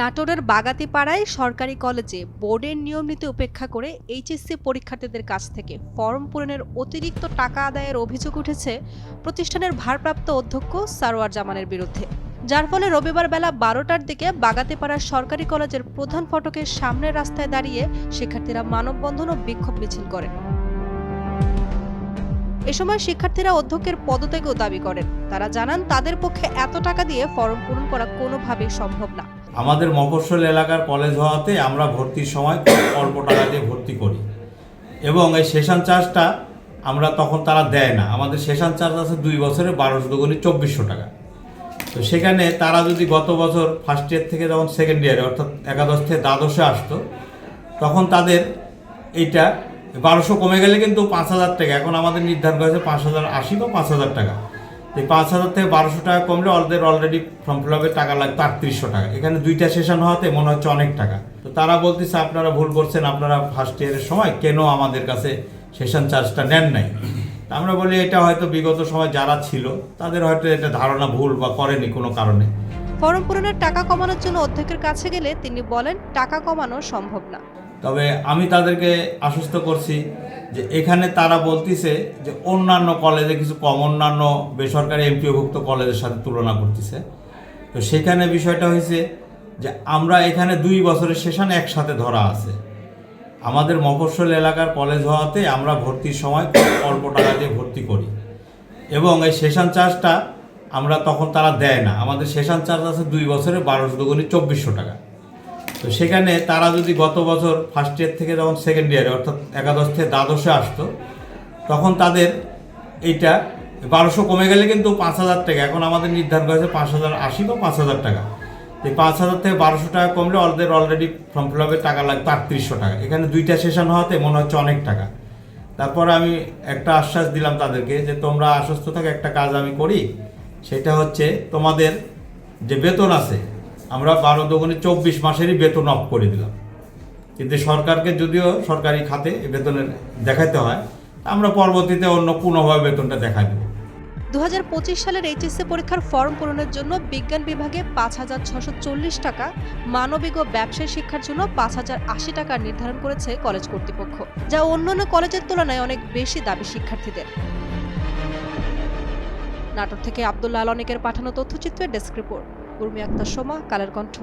নাটোরের বাগাতিপাড়ায় সরকারি কলেজে বোর্ডের নিয়ম নীতি উপেক্ষা করে এইচএসসি পরীক্ষার্থীদের কাছ থেকে ফর্ম পূরণের অতিরিক্ত টাকা আদায়ের অভিযোগ উঠেছে প্রতিষ্ঠানের ভারপ্রাপ্ত অধ্যক্ষ সারোয়ার জামানের বিরুদ্ধে। যার ফলে রবিবার বেলা বারোটার দিকে বাগাতিপাড়ার সরকারি কলেজের প্রধান ফটকের সামনের রাস্তায় দাঁড়িয়ে শিক্ষার্থীরা মানববন্ধন ও বিক্ষোভ মিছিল করেন। এ সময় শিক্ষার্থীরা অধ্যক্ষের পদত্যাগও দাবি করেন। তারা জানান, তাদের পক্ষে এত টাকা দিয়ে ফর্ম পূরণ করা কোনোভাবেই সম্ভব না। আমাদের মফস্বল এলাকার কলেজ হওয়াতে আমরা ভর্তির সময় অল্প টাকা দিয়ে ভর্তি করি। এবং এই সেশন চার্জটা আমরা তখন তারা দেয় না। আমাদের সেশন চার্জ আছে দুই বছরে বারোশো দুগুনি চব্বিশশো টাকা। তো সেখানে তারা যদি গত বছর ফার্স্ট ইয়ার থেকে যখন সেকেন্ড ইয়ারে অর্থাৎ একাদশ থেকে দ্বাদশে আসতো, তখন তাদের এইটা বারোশো কমে গেলে কিন্তু পাঁচ হাজার টাকা। এখন আমাদের নির্ধারণ করেছে পাঁচ হাজার আশি বা পাঁচ হাজার টাকা। এই পাঁচ হাজার থেকে বারোশো টাকা কমলে ওদের অলরেডি ফর্ম ফিল আপের টাকা লাগতো আটত্রিশশো টাকা। এখানে দুইটা সেশন হওয়াতে মনে হচ্ছে অনেক টাকা। তো তারা বলতেছে আপনারা ভুল করছেন আপনারা ফার্স্ট ইয়ারের সময় কেন আমাদের কাছে সেশন চার্জটা নেন নাই? আমরা বলি এটা হয়তো বিগত সময় যারা ছিল তাদের হয়তো এটা ধারণা ভুল বা করেনি কোনো কারণে। ফর্ম পূরণের টাকা কমানোর জন্য অধ্যক্ষের কাছে গেলে তিনি বলেন টাকা কমানো সম্ভব না। তবে আমি তাদেরকে আশ্বস্ত করছি যে এখানে তারা বলতিছে যে অন্যান্য কলেজে কিছু কম, অন্যান্য বেসরকারি এমপিওভুক্ত কলেজের সাথে তুলনা করতেছে। তো সেখানে বিষয়টা হয়েছে যে আমরা এখানে দুই বছরের সেশন একসাথে ধরা আছে। আমাদের মফস্বল এলাকার কলেজ হওয়াতে আমরা ভর্তির সময় অল্প টাকা দিয়ে ভর্তি করি। এবং এই সেশন চার্জটা আমরা তখন তারা দেয় না। আমাদের সেশন চার্জ আছে দুই বছরে বারোশো দুগুনি চব্বিশশো টাকা। তো সেখানে তারা যদি গত বছর ফার্স্ট ইয়ার থেকে যখন সেকেন্ড ইয়ারে অর্থাৎ একাদশ থেকে দ্বাদশে আসতো, তখন তাদের এইটা বারোশো কমে গেলে কিন্তু পাঁচ হাজার টাকা। এখন আমাদের নির্ধারণ করেছে পাঁচ হাজার আশি বা পাঁচ হাজার টাকা। এই পাঁচ হাজার থেকে বারোশো টাকা কমলে ওদের অলরেডি ফর্ম ফিল আপের টাকা লাগতো আটত্রিশশো টাকা। এখানে দুইটা সেশন হওয়াতে মনে হচ্ছে অনেক টাকা। তারপর আমি একটা আশ্বাস দিলাম তাদেরকে যে, তোমরা আশ্বস্ত থাকে, একটা কাজ আমি করি। সেটা হচ্ছে তোমাদের যে বেতন আছে আমরা বারো দোকানে চব্বিশ মাসেরই বেতন অফ করে দিলাম। কিন্তু সরকারকে যদিও সরকারি খাতে বেতনের দেখাতে হয়, আমরা পরবর্তীতে অন্য কোনোভাবে বেতনটা দেখাই দেবো। দু সালের এইচএসসি পরীক্ষার ফর্ম পূরণের জন্য বিজ্ঞান বিভাগে পাঁচ হাজার ছশো চল্লিশ টাকা, মানবিক ও ব্যবসায় শিক্ষার জন্য পাঁচ হাজার আশি টাকা নির্ধারণ করেছে কলেজ কর্তৃপক্ষ, যা অন্যান্য কলেজের তুলনায় অনেক বেশি দাবি শিক্ষার্থীদের। নাটোর থেকে আবদুল্লাহ আলনিকের পাঠানো তথ্যচিত্রের ডেস্ক রিপোর্ট। উর্মি আক্তার সোমা কালের কণ্ঠ।